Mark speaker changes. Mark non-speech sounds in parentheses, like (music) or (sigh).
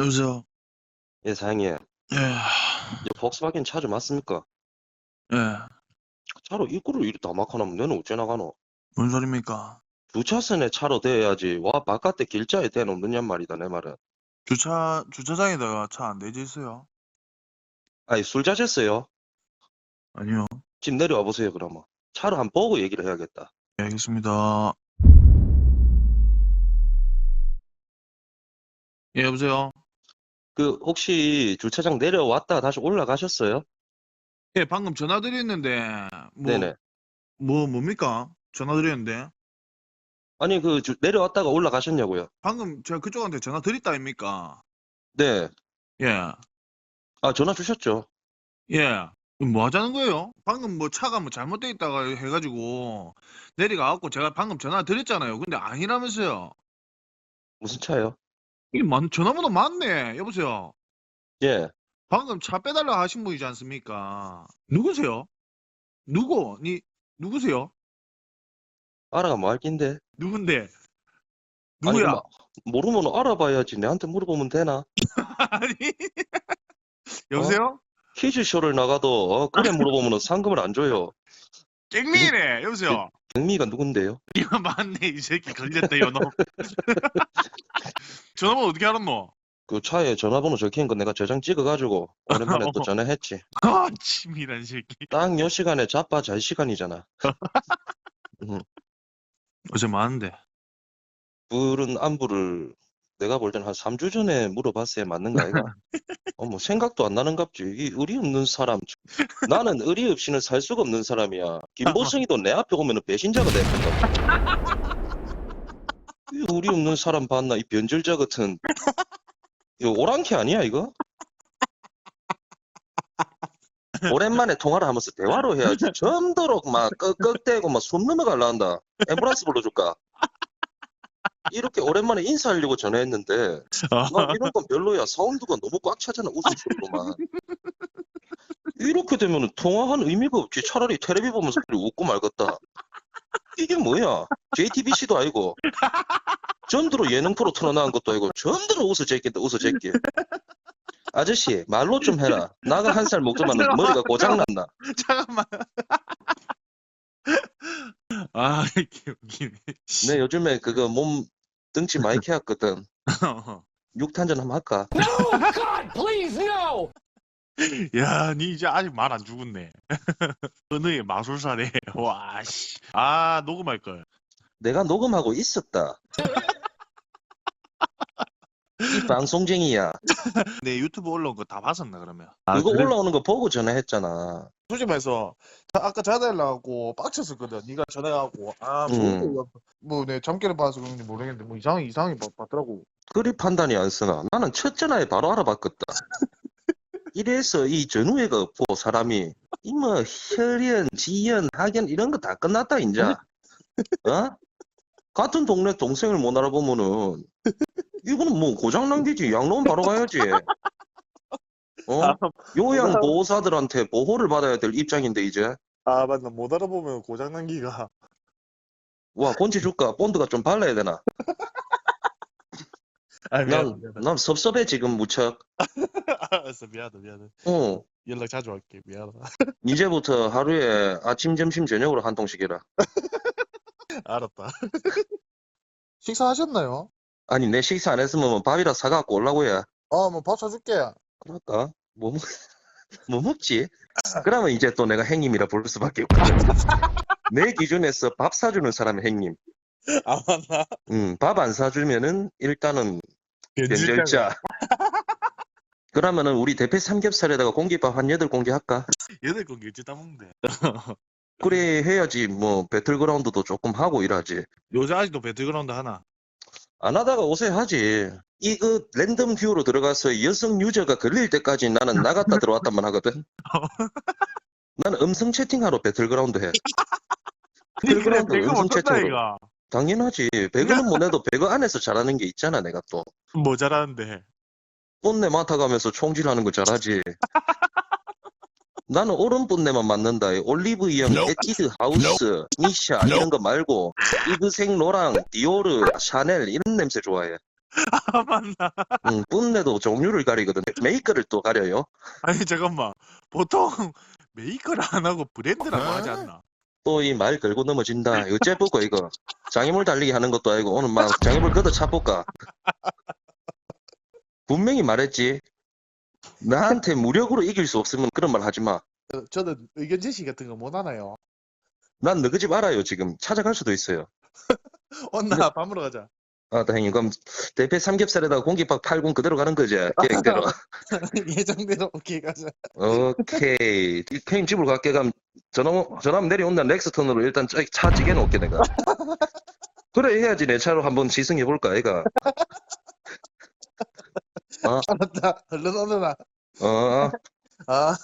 Speaker 1: 여보세요?
Speaker 2: 예, 사장님.
Speaker 1: 예,
Speaker 2: 이 폭스바겐 차좀 맞습니까?
Speaker 1: 예.
Speaker 2: 차로 입구를 이리 다 막아놓으면 너는 어째 나가노?
Speaker 1: 뭔 소리입니까?
Speaker 2: 두 차선의 차로 대야지. 와, 바깥에 길자에 대놓느냔 말이다, 내 말은.
Speaker 1: 주차, 주차장에다가 차 안 대지 있어요?
Speaker 2: 아니, 술 자셨어요?
Speaker 1: 아니요.
Speaker 2: 집 내려와 보세요, 그러면. 차를 한번 보고 얘기를 해야겠다.
Speaker 1: 예, 알겠습니다. 예, 여보세요?
Speaker 2: 그, 혹시 주차장 내려왔다 다시 올라가셨어요?
Speaker 1: 예, 방금 전화 드렸는데, 뭐,
Speaker 2: 네네.
Speaker 1: 뭐, 뭡니까? 전화 드렸는데.
Speaker 2: 아니, 그, 주- 내려왔다가 올라가셨냐고요?
Speaker 1: 방금 제가 그쪽한테 전화 드렸다 아닙니까?
Speaker 2: 네.
Speaker 1: 예,
Speaker 2: 아, 전화 주셨죠?
Speaker 1: 예. 뭐 하자는 거예요? 방금 뭐 차가 뭐 잘못돼 있다가 해가지고 내려가갖고 제가 방금 전화 드렸잖아요. 근데 아니라면서요.
Speaker 2: 무슨 차요?
Speaker 1: 이게 만, 전화번호 맞네. 여보세요.
Speaker 2: 예.
Speaker 1: 방금 차 빼달라 하신 분이지 않습니까? 누구세요? 누구? 니 누구세요?
Speaker 2: 알아가 뭐할 낀데?
Speaker 1: 누군데?
Speaker 2: 아니,
Speaker 1: 누구야?
Speaker 2: 그럼 모르면 알아봐야지. 내한테 물어보면 되나? (laughs)
Speaker 1: 아니 여보세요?
Speaker 2: 퀴즈쇼를 나가도, 어, 그래 물어보면 상금을 안 줘요.
Speaker 1: 갱미네. 여보세요.
Speaker 2: 경미가 누군데요? (laughs)
Speaker 1: 이거 맞네. 이 새끼 걸렸다 요놈. (laughs) 전화번호 어떻게 알았노?
Speaker 2: 그 차에 전화번호 적힌 거 내가 저장 찍어가지고 오랜만에 또 (laughs) 전화했지.
Speaker 1: 아 치밀한 새끼.
Speaker 2: 딱 요 시간에 자빠 잘 시간이잖아. (laughs)
Speaker 1: 어제 많은데.
Speaker 2: 불은 안부를 내가 볼 때는 한 3주 전에 물어봤어야 맞는가 아이가? 어, 뭐 생각도 안 나는 갑지. 이 의리 없는 사람. 나는 의리 없이는 살 수가 없는 사람이야. 김보성이도 내 앞에 오면 배신자가 된다. 이 의리 없는 사람 봤나? 이 변절자 같은. 이거 오랑캐 아니야 이거? 오랜만에 통화를 하면서 대화로 해야지. 점도록 막 꺽꺽대고 막손 넘어갈라 한다. 앰뷸런스 불러줄까? 이렇게 오랜만에 인사하려고 전화했는데 나 이런 건 별로야. 사운드가 너무 꽉 차잖아. 웃음소리로만. 이렇게 되면 통화한 의미가 없지. 차라리 텔레비 보면서 웃고 말겠다. 이게 뭐야? JTBC도 아니고 전두로 예능 프로 틀어나온 것도 아니고 전두로 웃어 제끼다 웃어 제끼. 아저씨 말로 좀 해라. 나가 한 살 먹자마는 머리가 고장났나?
Speaker 1: 잠깐만. 아, 이렇게 웃기네.
Speaker 2: 내 요즘에 그거 몸 등치 많이 캐왔거든. (laughs) 육탄전 한번 할까?
Speaker 3: God, please, no!
Speaker 1: 야, 니 이제 아직 말 안 죽었네. (laughs) 은의 마술사네. 와, 씨. 아, 녹음할 걸.
Speaker 2: 내가 녹음하고 있었다. (laughs) 이 방송쟁이야.
Speaker 1: 내 유튜브 올라온 거 다 봤었나 그러면?
Speaker 2: 그거 올라오는 거 보고 전화했잖아.
Speaker 1: 솔직히 말해서 자- 아까 전화달라고 빡쳤었거든. 네가 전화하고 아,
Speaker 2: 음.
Speaker 1: 뭐내 잠결에 봐서 그런지 모르겠는데 뭐 이상하게 봤- 봤더라고.
Speaker 2: 그리 판단이 안 쓰나. 나는 첫 전화에 바로 알아봤겠다. (laughs) 이래서 이 전후회가 없고 사람이 이뭐 혈연, 지연, 학연 이런 거 다 끝났다 인자. 어? 같은 동네 동생을 못 알아보면은 이거는 뭐 고장난 게지. 양로원 바로 가야지. 어? 요양 보호사들한테 보호를 받아야 될 입장인데 이제
Speaker 1: 아 맞나 못 알아보면 고장 난 기가.
Speaker 2: 와 본체 줄까? 본드가 좀 발라야 되나? (laughs)
Speaker 1: 아
Speaker 2: 난, 난 섭섭해 지금 무척. (laughs)
Speaker 1: 알았어 미안하다 미안해.
Speaker 2: 어.
Speaker 1: 연락 자주 할게 미안하다.
Speaker 2: 이제부터 하루에 아침, 점심, 저녁으로 한 통씩 해라. (laughs)
Speaker 1: 알았다. (laughs) 식사하셨나요?
Speaker 2: 아니 내 식사 안 했으면 밥이라 사갖고 올라고 해.
Speaker 1: 어, 뭐밥 사줄게.
Speaker 2: 그럴까? 뭐, 먹, (laughs) 뭐 먹지? 그러면 이제 또 내가 행님이라 부를 수밖에 없거든. (laughs) 내 기준에서 밥 사주는 사람이 행님.
Speaker 1: 아 맞나?
Speaker 2: 음, 밥 안 사주면은 일단은 변절자. 그러면은 우리 대패 삼겹살에다가 공깃밥 한 여덟 공기 할까?
Speaker 1: 얘들 건 일찍 따먹는데.
Speaker 2: 그래 해야지 뭐 배틀그라운드도 조금 하고 이러지.
Speaker 1: 요새 아직도 배틀그라운드 하나.
Speaker 2: 안 하다가 오세 하지. 이그 랜덤 듀오로 들어가서 여성 유저가 걸릴 때까지 나는 나갔다 (laughs) 들어왔단만 하거든. 나는 음성 채팅하러 배틀그라운드 해. (laughs) 배틀그라운드 음성 채팅으로.
Speaker 1: 이가.
Speaker 2: 당연하지. 배그는 못 해도 배그 안에서 잘하는 게 있잖아 내가 또.
Speaker 1: 뭐 잘하는데.
Speaker 2: 본네 맡아가면서 총질하는 거 잘하지. 나는 옳은 본네만 맞는다. 올리브영, 에티드 하우스, 니샤 이런 거 말고 이그생 로랑, 디오르, 샤넬 이런 냄새 좋아해.
Speaker 1: 아 맞나?
Speaker 2: 음, 뿜내도 종류를 가리거든. 메이커를 또 가려요.
Speaker 1: 아니 잠깐만. 보통 메이커를 안 하고 브랜드라고 하지 않나?
Speaker 2: 또 이 말 걸고 넘어진다. 이거 째보고 이거. 장애물 달리기 하는 것도 아니고 오늘 막 장애물 걷어 차볼까. (laughs) 분명히 말했지. 나한테 무력으로 이길 수 없으면 그런 말 하지 마.
Speaker 4: 저- 저는 의견 제시 같은 거 못 하나요?
Speaker 2: 난 너희 집 알아요, 지금. 찾아갈 수도 있어요. (laughs)
Speaker 4: 온나 밥 먹으러 가자.
Speaker 2: 아, 다행히. 그럼 대패 삼겹살에다가 공깃밥 팔군 그대로 가는 거지. 계획대로. (laughs)
Speaker 4: 예정대로 오케이 가자.
Speaker 2: 오케이. 이 형님 집으로 갈게. 그럼 전화, 전화하면 내려온다. 렉스턴으로 일단 차, 차 찌개 놓을게, 내가. (laughs) 그래, 해야지. 내 차로 한번 시승해볼까, 애가.
Speaker 4: 알았다. 얼른 오너라.
Speaker 2: 어,
Speaker 4: 아.